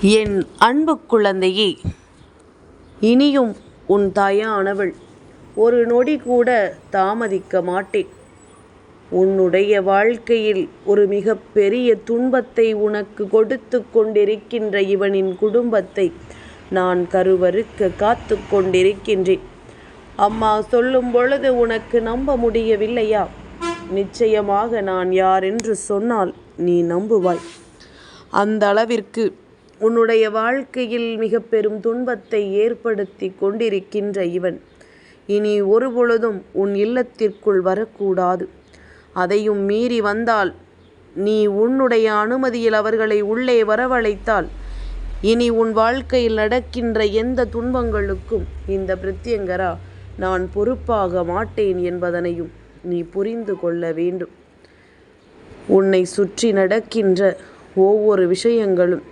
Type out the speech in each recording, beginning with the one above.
என் அன்பு குழந்தையே இனியும் உன் தாயானவள் ஒரு நொடி கூட தாமதிக்க மாட்டேன். உன்னுடைய வாழ்க்கையில் ஒரு மிகப்பெரிய துன்பத்தை உனக்கு கொடுத்து கொண்டிருக்கின்ற இவனின் குடும்பத்தை நான் கருவறுக்க காத்து கொண்டிருக்கின்றேன். அம்மா சொல்லும் பொழுது உனக்கு நம்ப முடியவில்லையா? நிச்சயமாக நான் யார் என்று சொன்னால் நீ நம்புவாய். அந்த அளவிற்கு உன்னுடைய வாழ்க்கையில் மிக பெரும் துன்பத்தை ஏற்படுத்தி கொண்டிருக்கின்ற இவன். இனி ஒருபொழுதும் உன் இல்லத்திற்குள் வரக்கூடாது. அதையும் மீறி வந்தால் நீ உன்னுடைய அனுமதியில் அவர்களை உள்ளே வரவழைத்தால் இனி உன் வாழ்க்கையில் நடக்கின்ற எந்த துன்பங்களுக்கும் இந்த பிரத்யங்கரா நான் பொறுப்பாக மாட்டேன் என்பதனையும் நீ புரிந்து கொள்ள வேண்டும். உன்னை சுற்றி நடக்கின்ற ஒவ்வொரு விஷயங்களும்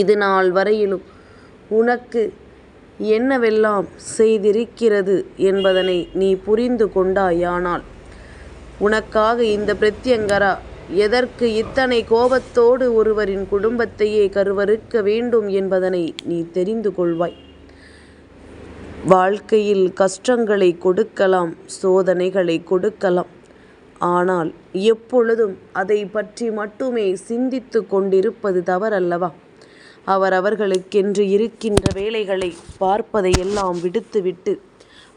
இது நாள் வரையிலும் உனக்கு என்னவெல்லாம் செய்திருக்கிறது என்பதனை நீ புரிந்து கொண்டாயானால் உனக்காக இந்த பிரத்யங்கரா எதற்கு இத்தனை கோபத்தோடு ஒருவரின் குடும்பத்தையே கருவறுக்க வேண்டும் என்பதனை நீ தெரிந்து கொள்வாய். வாழ்க்கையில் கஷ்டங்களை கொடுக்கலாம் சோதனைகளை கொடுக்கலாம். ஆனால் எப்பொழுதும் அதை பற்றி மட்டுமே சிந்தித்து கொண்டிருப்பது தவறல்லவா? அவர் அவர்களுக்கென்று இருக்கின்ற வேலைகளை பார்ப்பதையெல்லாம் விடுத்துவிட்டு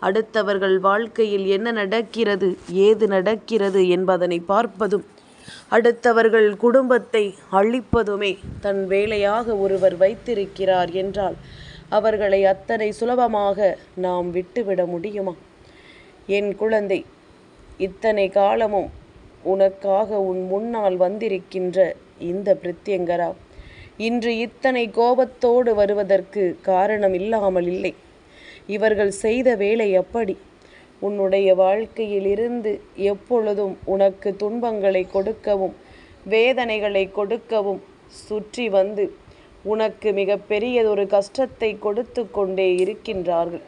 அடுத்தவர்கள் வாழ்க்கையில் என்ன நடக்கிறது ஏது நடக்கிறது என்பதனை பார்ப்பதும் அடுத்தவர்கள் குடும்பத்தை அழிப்பதுமே தன் வேலையாக ஒருவர் வைத்திருக்கிறார் என்றால் அவர்களை அத்தனை சுலபமாக நாம் விட்டுவிட முடியுமா? என் குழந்தை இத்தனை காலமும் உனக்காக உன் முன்னால் வந்திருக்கின்ற இந்த பிரத்யங்கரா? இன்று இத்தனை கோபத்தோடு வருவதற்கு காரணம் இல்லாமல் இல்லை. இவர்கள் செய்த வேலை அப்படி. உன்னுடைய வாழ்க்கையிலிருந்து எப்பொழுதும் உனக்கு துன்பங்களை கொடுக்கவும் வேதனைகளை கொடுக்கவும் சுற்றி வந்து உனக்கு மிக பெரியதொரு கஷ்டத்தை கொடுத்து கொண்டே இருக்கின்றார்கள்.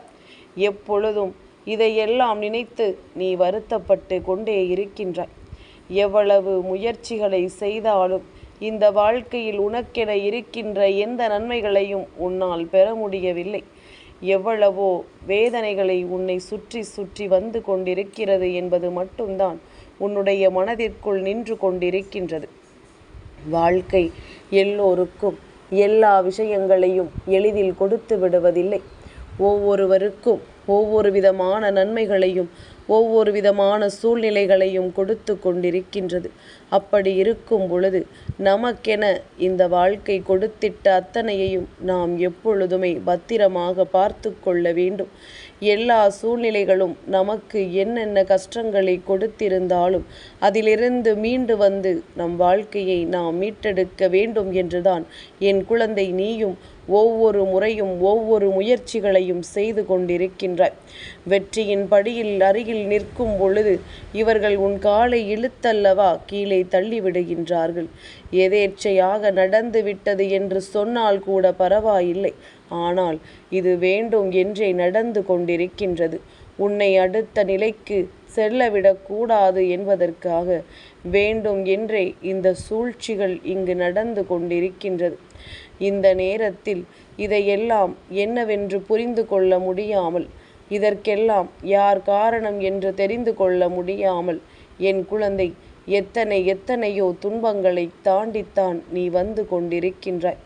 எப்பொழுதும் இதையெல்லாம் நினைத்து நீ வருத்தப்பட்டு கொண்டே இருக்கின்றாய். எவ்வளவு முயற்சிகளை செய்தாலும் இந்த வாழ்க்கையில் உனக்கென இருக்கின்ற எந்த நன்மைகளையும் உன்னால் பெற முடியவில்லை. எவ்வளவோ வேதனைகளை உன்னை சுற்றி சுற்றி வந்து கொண்டிருக்கிறது என்பது மட்டும்தான் உன்னுடைய மனதிற்குள் நின்று கொண்டிருக்கின்றது. வாழ்க்கை எல்லோருக்கும் எல்லா விஷயங்களையும் எளிதில் கொடுத்து விடுவதில்லை. ஒவ்வொருவருக்கும் ஒவ்வொரு விதமான நன்மைகளையும் ஒவ்வொரு விதமான சூழ்நிலைகளையும் கொடுத்து கொண்டிருக்கின்றது. அப்படி இருக்கும் பொழுது நமக்கென இந்த வாழ்க்கை கொடுத்திட்ட அத்தனையையும் நாம் எப்பொழுதுமே பத்திரமாக பார்த்து கொள்ள வேண்டும். எல்லா சூழ்நிலைகளும் நமக்கு என்னென்ன கஷ்டங்களை கொடுத்திருந்தாலும் அதிலிருந்து மீண்டு வந்து நம் வாழ்க்கையை நாம் மீட்டெடுக்க வேண்டும் என்றுதான் என் குழந்தை நீயும் ஒவ்வொரு முறையும் ஒவ்வொரு முயற்சிகளையும் செய்து கொண்டிருக்கின்றாய். வெற்றியின் படியில் அருகில் நிற்கும் பொழுது இவர்கள் உன் காலை இழுத்தல்லவா கீழே தள்ளிவிடுகின்றார்கள். எதேச்சையாக நடந்து விட்டது என்று சொன்னால் கூட பரவாயில்லை. ஆனால் இது வேண்டும் என்றே நடந்து கொண்டிருக்கின்றது. உன்னை அடுத்த நிலைக்கு செல்லவிடக்கூடாது என்பதற்காக வேண்டும் என்றே இந்த சூழ்ச்சிகள் இங்கு நடந்து கொண்டிருக்கின்றது. இந்த நேரத்தில் இதையெல்லாம் என்னவென்று புரிந்து கொள்ள முடியாமல் இதற்கெல்லாம் யார் காரணம் என்று தெரிந்து கொள்ள முடியாமல் என் குழந்தை எத்தனை எத்தனையோ துன்பங்களை தாண்டித்தான் நீ வந்து கொண்டிருக்கின்றாய்.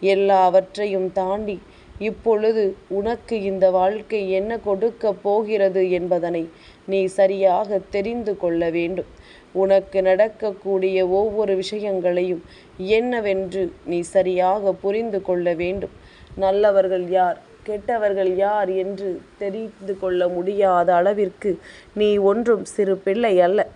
எல்லாவற்றையும் தாண்டி இப்பொழுது உனக்கு இந்த வாழ்க்கை என்ன கொடுக்கப் போகிறது என்பதனை நீ சரியாக தெரிந்து கொள்ள வேண்டும். உனக்கு நடக்கக்கூடிய ஒவ்வொரு விஷயங்களையும் என்னவென்று நீ சரியாக புரிந்து கொள்ள வேண்டும். நல்லவர்கள் யார்? கெட்டவர்கள் யார் என்று தெரிந்து கொள்ள முடியாத அளவிற்கு நீ ஒன்றும் சிறு பிள்ளை அல்ல.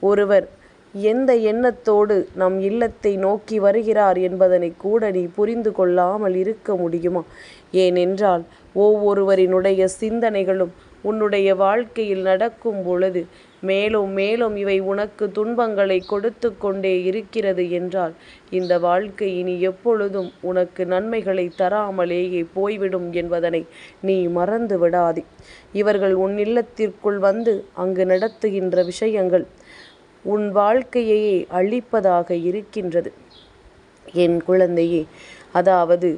ஒருவர் எந்த எண்ணத்தோடு நம் இல்லத்தை நோக்கி வருகிறார் என்பதனை கூட நீ புரிந்து கொள்ளாமல் இருக்க முடியுமா? ஏனென்றால் ஒவ்வொருவரினுடைய சிந்தனைகளும் உன்னுடைய வாழ்க்கையில் நடக்கும் பொழுது மேலும் மேலும் இவை உனக்கு துன்பங்களை கொடுத்து கொண்டே இருக்கிறது என்றால் இந்த வாழ்க்கை இனி எப்பொழுதும் உனக்கு நன்மைகளை தராமலேயே போய்விடும் என்பதனை நீ மறந்து விடாதே. இவர்கள் உன் இல்லத்திற்குள் வந்து அங்கு நடத்துகின்ற விஷயங்கள் உன் வாழ்க்கையையே அழிப்பதாக இருக்கின்றது. என் குழந்தையே அதாவது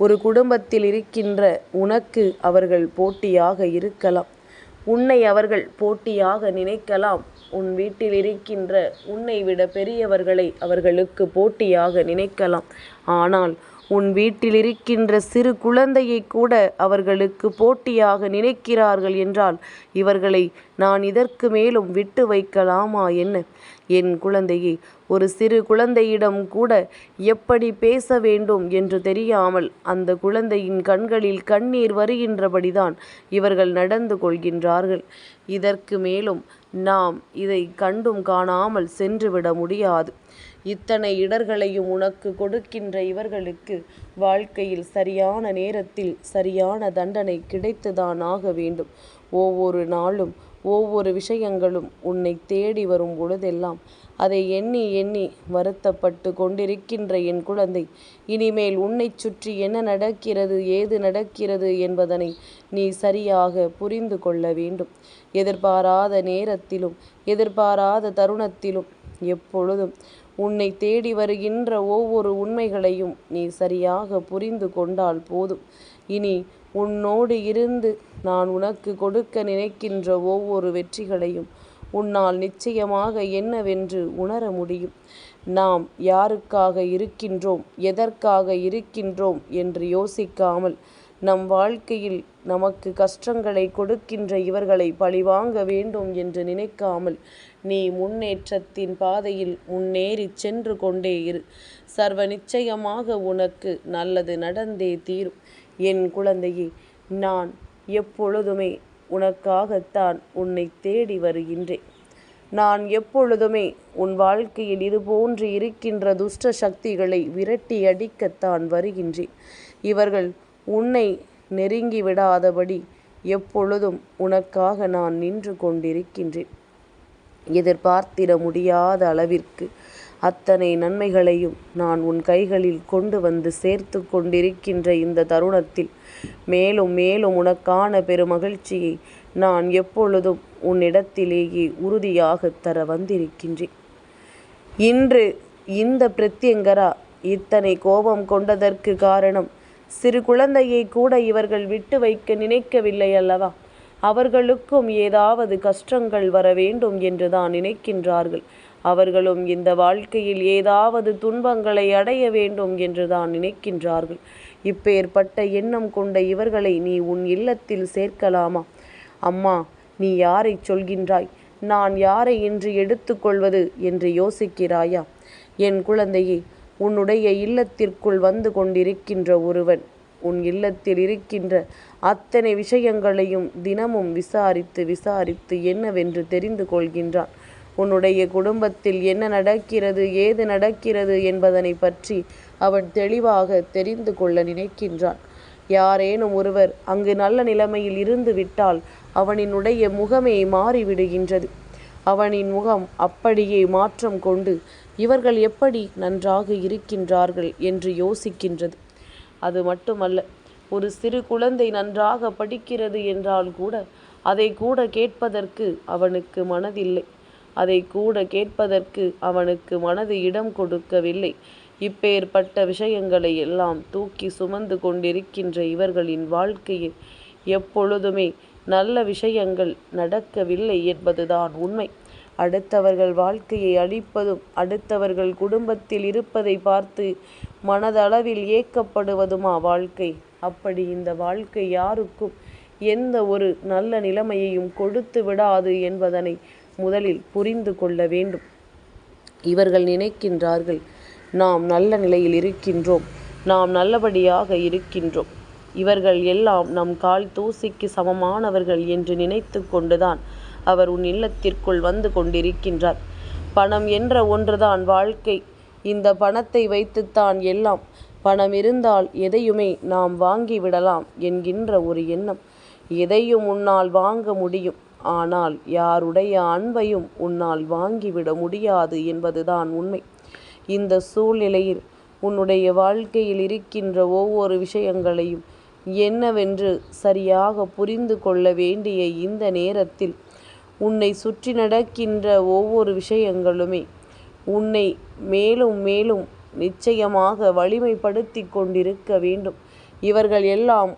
ஒரு குடும்பத்தில் இருக்கின்ற உனக்கு அவர்கள் போட்டியாக இருக்கலாம். உன்னை அவர்கள் போட்டியாக நினைக்கலாம். உன் வீட்டில் இருக்கின்ற உன்னை விட பெரியவர்களை அவர்களுக்கு போட்டியாக நினைக்கலாம். ஆனால் உன் வீட்டில் இருக்கின்ற சிறு குழந்தையை கூட அவர்களுக்கு போட்டியாக நினைக்கிறார்கள் என்றால் இவர்களை நான் இதற்கு மேலும் விட்டு வைக்கலாமா என்ன? என் குழந்தையை ஒரு சிறு குழந்தையிடம் கூட எப்படி பேச வேண்டும் என்று தெரியாமல் அந்த குழந்தையின் கண்களில் கண்ணீர் வருகின்றபடிதான் இவர்கள் நடந்து கொள்கின்றார்கள். இதற்கு மேலும் நாம் இதை கண்டும் காணாமல் சென்றுவிட முடியாது. இத்தனை இடர்களையும் உனக்கு கொடுக்கின்ற இவர்களுக்கு வாழ்க்கையில் சரியான நேரத்தில் சரியான தண்டனை கிடைத்துதான் ஆக வேண்டும். ஒவ்வொரு நாளும் ஒவ்வொரு விஷயங்களும் உன்னை தேடி வரும் பொழுதெல்லாம் அதை எண்ணி எண்ணி வருத்தப்பட்டு கொண்டிருக்கின்ற என் குழந்தை இனிமேல் உன்னை சுற்றி என்ன நடக்கிறது ஏது நடக்கிறது என்பதனை நீ சரியாக புரிந்து கொள்ள வேண்டும். எதிர்பாராத நேரத்திலும் எதிர்பாராத தருணத்திலும் எப்பொழுதும் உன்னை தேடி வருகின்ற ஒவ்வொரு உண்மைகளையும் நீ சரியாக புரிந்து கொண்டால் போதும். இனி உன்னோடு இருந்து நான் உனக்கு கொடுக்க நினைக்கின்ற ஒவ்வொரு வெற்றிகளையும் உன்னால் நிச்சயமாக என்னவென்று உணர முடியும். நாம் யாருக்காக இருக்கின்றோம் எதற்காக இருக்கின்றோம் என்று யோசிக்காமல் நம் வாழ்க்கையில் நமக்கு கஷ்டங்களை கொடுக்கின்ற இவர்களை பழிவாங்க வேண்டும் என்று நினைக்காமல் நீ முன்னேற்றத்தின் பாதையில் முன்னேறிச் சென்று கொண்டே இரு. சர்வ நிச்சயமாக உனக்கு நல்லது நடந்தே தீரும். என் குழந்தையே நான் எப்பொழுதுமே உனக்காகத்தான் உன்னை தேடி வருகின்றேன். நான் எப்பொழுதுமே உன் வாழ்க்கையில் இதுபோன்று இருக்கின்ற துஷ்ட சக்திகளை விரட்டி அடிக்கத்தான் வருகின்றேன். இவர்கள் உன்னை நெருங்கி விடாதபடி எப்பொழுதும் உனக்காக நான் நின்று கொண்டிருக்கின்றேன். எதிர்பார்த்திட முடியாத அளவிற்கு அத்தனை நன்மைகளையும் நான் உன் கைகளில் கொண்டு வந்து சேர்த்து கொண்டிருக்கின்ற இந்த தருணத்தில் மேலும் மேலும் உனக்கான பெருமகிழ்ச்சியை நான் எப்பொழுதும் உன்னிடத்திலேயே உறுதியாக தர வந்திருக்கின்றேன். இன்று இந்த பிரத்யங்கரா இத்தனை கோபம் கொண்டதற்கு காரணம் சிறு குழந்தையை கூட இவர்கள் விட்டு வைக்க நினைக்கவில்லை அல்லவா? அவர்களுக்கும் ஏதாவது கஷ்டங்கள் வர வேண்டும் என்றுதான் நினைக்கின்றார்கள். அவர்களும் இந்த வாழ்க்கையில் ஏதாவது துன்பங்களை அடைய வேண்டும் என்றுதான் நினைக்கின்றார்கள். இப்பேற்பட்ட எண்ணம் கொண்ட இவர்களை நீ உன் இல்லத்தில் சேர்க்கலாமா? அம்மா நீ யாரை சொல்கின்றாய்? நான் யாரை என்று எடுத்துக்கொள்வது என்று யோசிக்கிறாயா? என் குழந்தையே உன்னுடைய இல்லத்திற்குள் வந்து கொண்டிருக்கின்ற ஒருவன் உன் இல்லத்தில் இருக்கின்ற அத்தனை விஷயங்களையும் தினமும் விசாரித்து விசாரித்து என்னவென்று தெரிந்து கொள்கின்றான். உன்னுடைய குடும்பத்தில் என்ன நடக்கிறது ஏது நடக்கிறது என்பதனை பற்றி அவன் தெளிவாக தெரிந்து கொள்ள நினைக்கின்றான். யாரேனும் ஒருவர் அங்கு நல்ல நிலைமையில் இருந்து விட்டால் அவனினுடைய முகமே மாறிவிடுகின்றது. அவனின் முகம் அப்படியே மாற்றம் கொண்டு இவர்கள் எப்படி நன்றாக இருக்கின்றார்கள் என்று யோசிக்கின்றது. அது மட்டுமல்ல ஒரு சிறு குழந்தை நன்றாக படிக்கிறது என்றால் கூட அதை கூட கேட்பதற்கு அவனுக்கு மனதில்லை. அதை கூட கேட்பதற்கு அவனுக்கு மனது இடம் கொடுக்கவில்லை. இப்பேற்பட்ட விஷயங்களை எல்லாம் தூக்கி சுமந்து கொண்டிருக்கின்ற இவர்களின் வாழ்க்கையில் எப்பொழுதுமே நல்ல விஷயங்கள் நடக்கவில்லை என்பதுதான் உண்மை. அடுத்தவர்கள் வாழ்க்கையை அழிப்பதும் அடுத்தவர்கள் குடும்பத்தில் இருப்பதை பார்த்து மனதளவில் ஏக்கப்படுவதுமா வாழ்க்கை? அப்படி இந்த வாழ்க்கை யாருக்கும் எந்த ஒரு நல்ல நிலைமையையும் கொடுத்து விடாது என்பதனை முதலில் புரிந்து கொள்ள வேண்டும். இவர்கள் நினைக்கின்றார்கள் நாம் நல்ல நிலையில் இருக்கின்றோம் நாம் நல்லபடியாக இருக்கின்றோம். இவர்கள் எல்லாம் நம் கால் தூசிக்கு சமமானவர்கள் என்று நினைத்து கொண்டுதான் அவர் உன் இல்லத்திற்குள் வந்து கொண்டிருக்கின்றார். பணம் என்ற ஒன்றுதான் வாழ்க்கை. இந்த பணத்தை வைத்துத்தான் எல்லாம் பணம் இருந்தால் எதையுமே நாம் வாங்கிவிடலாம் என்கின்ற ஒரு எண்ணம். எதையும் உன்னால் வாங்க முடியும். ஆனால் யாருடைய அன்பையும் உன்னால் வாங்கிவிட முடியாது என்பதுதான் உண்மை. இந்த சூழ்நிலையில் உன்னுடைய வாழ்க்கையில் இருக்கின்ற ஒவ்வொரு விஷயங்களையும் என்னவென்று சரியாக புரிந்து கொள்ள வேண்டிய இந்த நேரத்தில் உன்னை சுற்றி நடக்கின்ற ஒவ்வொரு விஷயங்களுமே உன்னை மேலும் மேலும் நிச்சயமாக வலிமைப்படுத்திக் கொண்டிருக்க வேண்டும். இவர்கள் எல்லாம்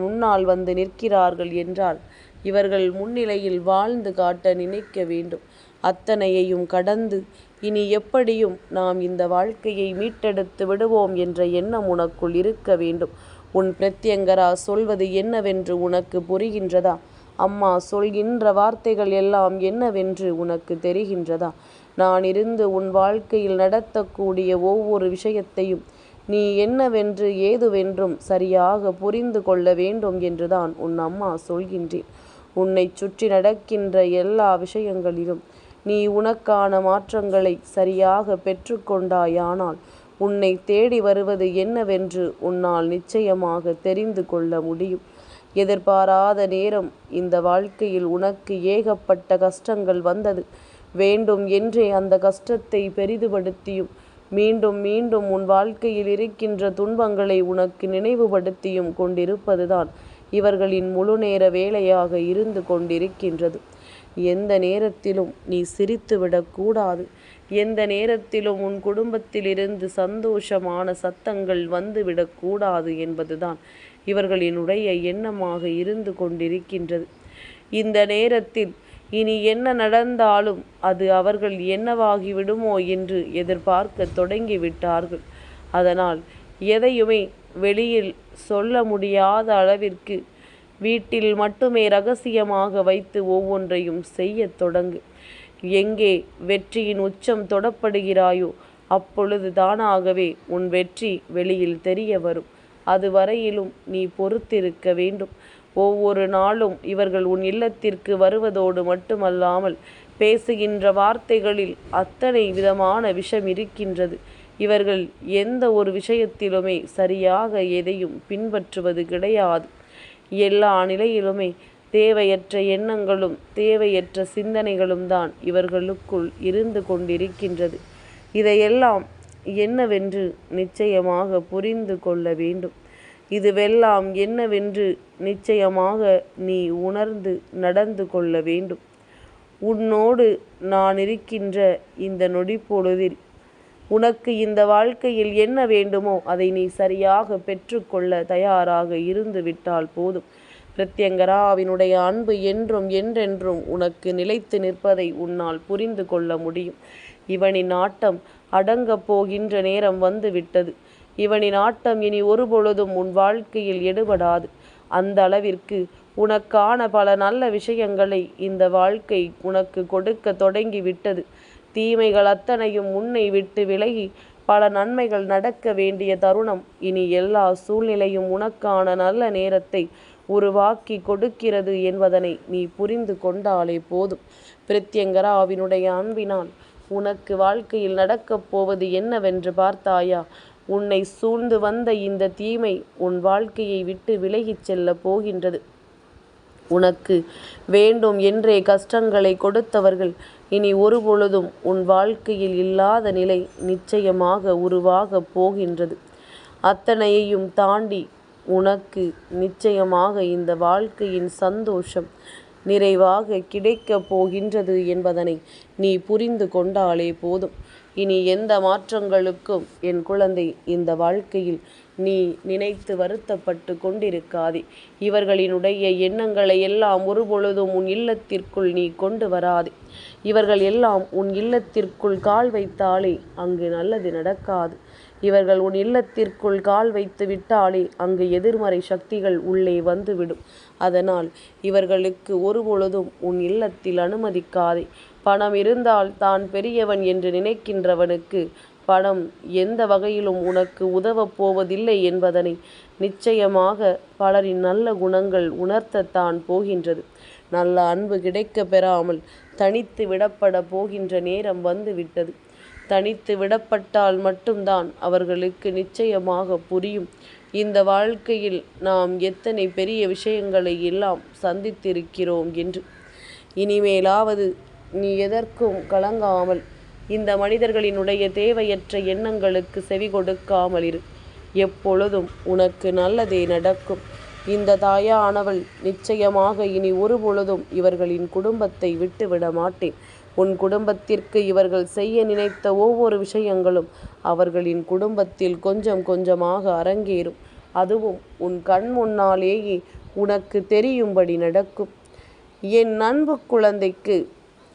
முன்னால் வந்து நிற்கிறார்கள் என்றால் இவர்கள் முன்னிலையில் வாழ்ந்து காட்ட நினைக்க வேண்டும். அத்தனையையும் கடந்து இனி எப்படியும் நாம் இந்த வாழ்க்கையை மீட்டெடுத்து விடுவோம் என்ற எண்ணம் உனக்குள் இருக்க வேண்டும். உன் பிரத்யங்கரா சொல்வது என்னவென்று உனக்கு புரிகின்றதா? அம்மா சொல்கின்ற வார்த்தைகள் எல்லாம் என்னவென்று உனக்கு தெரிகின்றதா? நான் இருந்து உன் வாழ்க்கையில் நடத்தக்கூடிய ஒவ்வொரு விஷயத்தையும் நீ என்னவென்று ஏதுவென்றும் சரியாக புரிந்து கொள்ள வேண்டும் என்றுதான் உன் அம்மா சொல்கின்றேன். உன்னை சுற்றி நடக்கின்ற எல்லா விஷயங்களிலும் நீ உனக்கான மாற்றங்களை சரியாக பெற்றுக்கொண்டாயானால் உன்னை தேடி வருவது என்னவென்று உன்னால் நிச்சயமாக தெரிந்து கொள்ள முடியும். எதிர்பாராத நேரம் இந்த வாழ்க்கையில் உனக்கு ஏகப்பட்ட கஷ்டங்கள் வந்தது. வேண்டும் என்றே அந்த கஷ்டத்தை பெரிதுபடுத்தியும் மீண்டும் மீண்டும் உன் வாழ்க்கையில் இருக்கின்ற துன்பங்களை உனக்கு நினைவுபடுத்தியும் கொண்டிருப்பதுதான் இவர்களின் முழு நேர வேலையாக இருந்து கொண்டிருக்கின்றது. எந்த நேரத்திலும் நீ சிரித்துவிடக்கூடாது எந்த நேரத்திலும் உன் குடும்பத்திலிருந்து சந்தோஷமான சத்தங்கள் வந்துவிடக்கூடாது என்பதுதான் இவர்களினுடைய எண்ணமாக இருந்து கொண்டிருக்கின்றது. இந்த நேரத்தில் இனி என்ன நடந்தாலும் அது அவர்கள் என்னவாகிவிடுமோ என்று எதிர்பார்க்க தொடங்கிவிட்டார்கள். அதனால் எதையுமே வெளியில் சொல்ல முடியாத அளவிற்கு வீட்டில் மட்டுமே ரகசியமாக வைத்து ஒவ்வொன்றையும் செய்யத் தொடங்கு. எங்கே வெற்றியின் உச்சம் தொடப்படுகிறாயோ அப்பொழுது தானாகவே உன் வெற்றி வெளியில் தெரிய வரும். அதுவரையிலும் நீ பொறுத்திருக்க வேண்டும். ஒவ்வொரு நாளும் இவர்கள் உன் இல்லத்திற்கு வருவதோடு மட்டுமல்லாமல் பேசுகின்ற வார்த்தைகளில் அத்தனை விதமான விஷம் இருக்கின்றது. இவர்கள் எந்த ஒரு விஷயத்திலுமே சரியாக எதையும் பின்பற்றுவது கிடையாது. எல்லா நிலையிலுமே தேவையற்ற எண்ணங்களும் தேவையற்ற சிந்தனைகளும் தான் இவர்களுக்குள் இருந்து கொண்டிருக்கின்றது. இதையெல்லாம் என்னவென்று நிச்சயமாக புரிந்து கொள்ள வேண்டும். இதுவெல்லாம் என்னவென்று நிச்சயமாக நீ உணர்ந்து நடந்து கொள்ள வேண்டும். உன்னோடு நான் இருக்கின்ற இந்த நொடி பொழுதில் உனக்கு இந்த வாழ்க்கையில் என்ன வேண்டுமோ அதை நீ சரியாக பெற்றுக்கொள்ள தயாராக இருந்து விட்டால் போதும். பிரத்யங்கராவினுடைய அன்பு என்றும் என்றென்றும் உனக்கு நிலைத்து நிற்பதை உன்னால் புரிந்து கொள்ள முடியும். இவனின் ஆட்டம் அடங்கப் போகின்ற நேரம் வந்து விட்டது இவனின் ஆட்டம் இனி ஒருபொழுதும் உன் வாழ்க்கையில் எடுபடாது. அந்த அளவிற்கு உனக்கான பல நல்ல விஷயங்களை இந்த வாழ்க்கை உனக்கு கொடுக்க தொடங்கி விட்டது தீமைகள் அத்தனையும் உன்னை விட்டு விலகி பல நன்மைகள் நடக்க வேண்டிய தருணம் இனி எல்லா சூழ்நிலையும் உனக்கான நல்ல நேரத்தை உருவாக்கி கொடுக்கிறது என்பதனை நீ புரிந்து கொண்டாலே போதும். பிரத்யங்கராவினுடைய அன்பினால் உனக்கு வாழ்க்கையில் நடக்கப் போவது என்னவென்று பார்த்தாயா? உன்னை சூழ்ந்து வந்த இந்த தீமை உன் வாழ்க்கையை விட்டு விலகிச் செல்லப் போகின்றது. உனக்கு வேண்டும் என்றே கஷ்டங்களை கொடுத்தவர்கள் இனி ஒருபொழுதும் உன் வாழ்க்கையில் இல்லாத நிலை நிச்சயமாக உருவாகப் போகின்றது. அத்தனையையும் தாண்டி உனக்கு நிச்சயமாக இந்த வாழ்க்கையின் சந்தோஷம் நிறைவாக கிடைக்கப் போகின்றது என்பதனை நீ புரிந்து கொண்டாலே போதும். இனி எந்த மாற்றங்களுக்கும் என் குழந்தை இந்த வாழ்க்கையில் நீ நினைத்து வருத்தப்பட்டு கொண்டிருக்காதே. இவர்களினுடைய எண்ணங்களை எல்லாம் ஒருபொழுதும் உன் இல்லத்திற்குள் நீ கொண்டு வராதே. இவர்கள் எல்லாம் உன் இல்லத்திற்குள் கால் வைத்தாலே அங்கு நல்லது நடக்காது. இவர்கள் உன் இல்லத்திற்குள் கால் வைத்து விட்டாலே அங்கு எதிர்மறை சக்திகள் உள்ளே வந்துவிடும். அதனால் இவர்களுக்கு ஒருபொழுதும் உன் இல்லத்தில் அனுமதிக்காதே. பணம் இருந்தால் தான் பெரியவன் என்று நினைக்கின்றவனுக்கு பணம் எந்த வகையிலும் உனக்கு உதவப் போவதில்லை என்பதனை நிச்சயமாக பலரின் நல்ல குணங்கள் உணர்த்தத்தான் போகின்றது. நல்ல அன்பு கிடைக்க பெறாமல் தனித்து விடப்பட போகின்ற நேரம் வந்துவிட்டது. தனித்து விடப்பட்டால் மட்டும்தான் அவர்களுக்கு நிச்சயமாக புரியும். இந்த வாழ்க்கையில் நாம் எத்தனை பெரிய விஷயங்களை எல்லாம் சந்தித்திருக்கிறோம் என்று. இனிமேலாவது நீ எதற்கும் கலங்காமல் இந்த மனிதர்களினுடைய தேவையற்ற எண்ணங்களுக்கு செவி கொடுக்காமல் இரு. எப்பொழுதும் உனக்கு நல்லதே நடக்கும். இந்த தாயானவள் நிச்சயமாக இனி ஒரு பொழுதும் இவர்களின் குடும்பத்தை விட்டுவிட மாட்டேன். உன் குடும்பத்திற்கு இவர்கள் செய்ய நினைத்த ஒவ்வொரு விஷயங்களும் அவர்களின் குடும்பத்தில் கொஞ்சம் கொஞ்சமாக அரங்கேறும். அதுவும் உன் கண் முன்னாலேயே உனக்கு தெரியும்படி நடக்கும். என் அன்பு குழந்தைக்கு